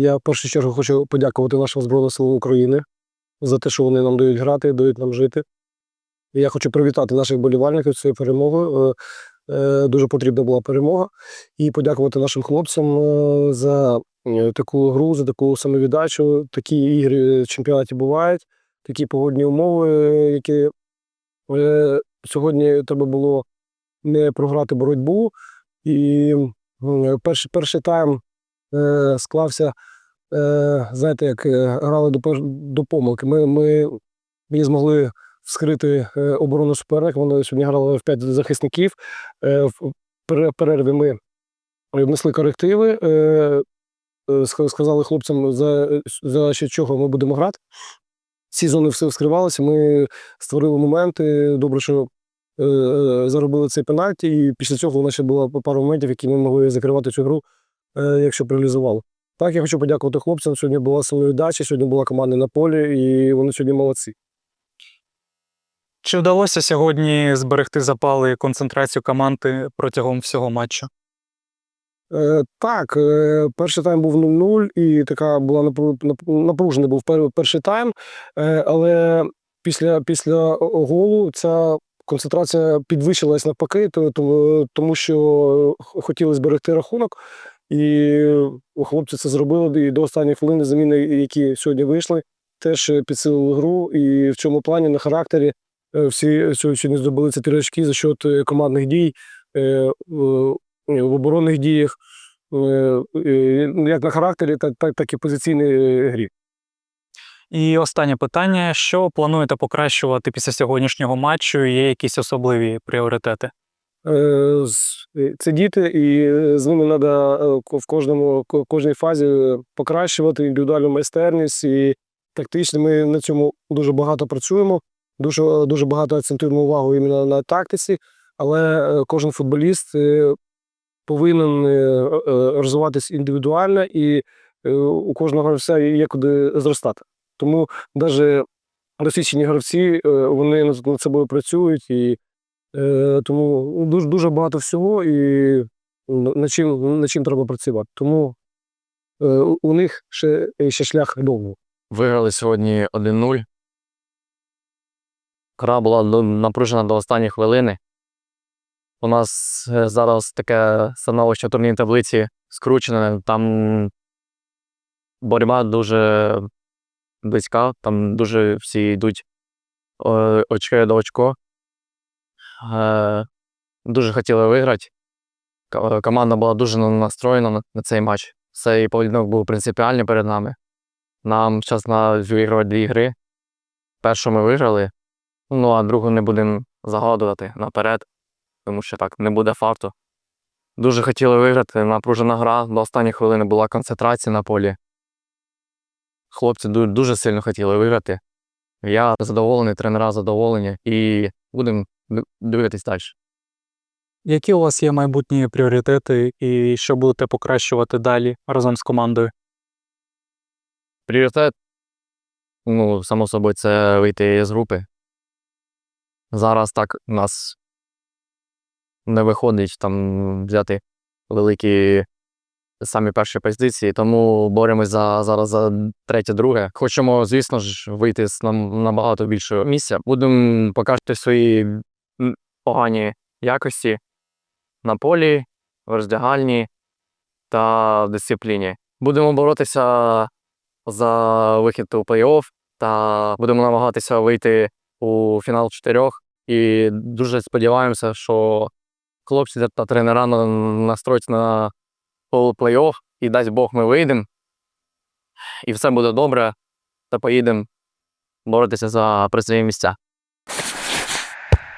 Я в першу чергу хочу подякувати нашим Збройним силам України за те, що вони нам дають грати, дають нам жити. І я хочу привітати наших болівальників цією перемогою. Е, е, Дуже потрібна була перемога. І подякувати нашим хлопцям е, за таку гру, за таку самовіддачу. Такі ігри в чемпіонаті бувають, такі погодні умови, які сьогодні треба було не програти боротьбу. І перший, перший тайм склався, знаєте, як е, грали до, помилки. Ми, ми, ми змогли вскрити е, оборону суперника. Вони сьогодні грали в п'ять захисників. Е, в перерві ми внесли корективи. Е, е, ска- сказали хлопцям, за, за що чого ми будемо грати. Ці зони все вскривалися. Ми створили моменти. Добре, що е, е, заробили цей пенальті, і після цього у нас ще було пару моментів, які ми могли закривати цю гру, е, якщо реалізували. Так, я хочу подякувати хлопцям. Сьогодні була самовіддача, сьогодні була команда на полі, і вони сьогодні молодці. Чи вдалося сьогодні зберегти запали і концентрацію команди протягом всього матчу? Е, так, е, перший тайм був 0-0, і така була напружений був перший тайм. Е, але після, після голу ця концентрація підвищилась навпаки, то- то- тому що хотіли зберегти рахунок. І хлопці це зробили. І до останньої хвилини заміни, які сьогодні вийшли, теж підсилили гру. І в цьому плані на характері е, всі сьогодні здобули ці очки за счет е, командних дій. е, в оборонних діях, як на характері, так, і позиційній грі. І останнє питання: що плануєте покращувати після сьогоднішнього матчу? Є якісь особливі пріоритети? Е, е, Це діти, і е, з ними треба в кожному ко- кожній фазі покращувати індивідуальну майстерність і тактично. Ми на цьому дуже багато працюємо, дуже, дуже багато акцентуємо увагу іменно на тактиці, але кожен футболіст повинен розвиватися індивідуально, і у кожного гравця є куди зростати. Тому навіть досвідчені гравці вони над собою працюють і Е, тому ну, дуже, дуже багато всього і над чим, над чим треба працювати. Тому е, у- них ще, ще шлях довго. Виграли сьогодні 1-0. Гра була напружена до останньої хвилини. У нас е, зараз таке становище в турнірній таблиці скручене. Там боротьба дуже близька, там дуже всі йдуть е, очко до очко. Е, Дуже хотіли виграти. Команда була дуже настроєна на- цей матч. Цей поєдинок був принципіальний перед нами. Нам час на виграти дві гри. Першу ми виграли, ну а другу не будемо загадувати наперед, тому що так не буде фарту. Дуже хотіли виграти, напружена гра, до останньої хвилини була концентрація на полі. Хлопці дуже сильно хотіли виграти. Я задоволений, тренера задоволені і будемо дивитись далі. Які у вас є майбутні пріоритети і що будете покращувати далі разом з командою? Пріоритет, ну, само собою, це вийти з групи. Зараз так у нас не виходить там взяти великі самі перші позиції, тому боремось за, зараз за третє-друге. Хочемо, звісно ж, вийти з нам набагато більшого місця. Будемо показувати свої погані якості на полі, в роздягальні та в дисципліні. Будемо боротися за вихід у плей-офф та будемо намагатися вийти у фінал чотирьох. І дуже сподіваємося, що хлопці та тренера на- настроються на пол- плей-офф, і дасть Бог ми вийдемо. І все буде добре, та поїдемо боротися за призові місця.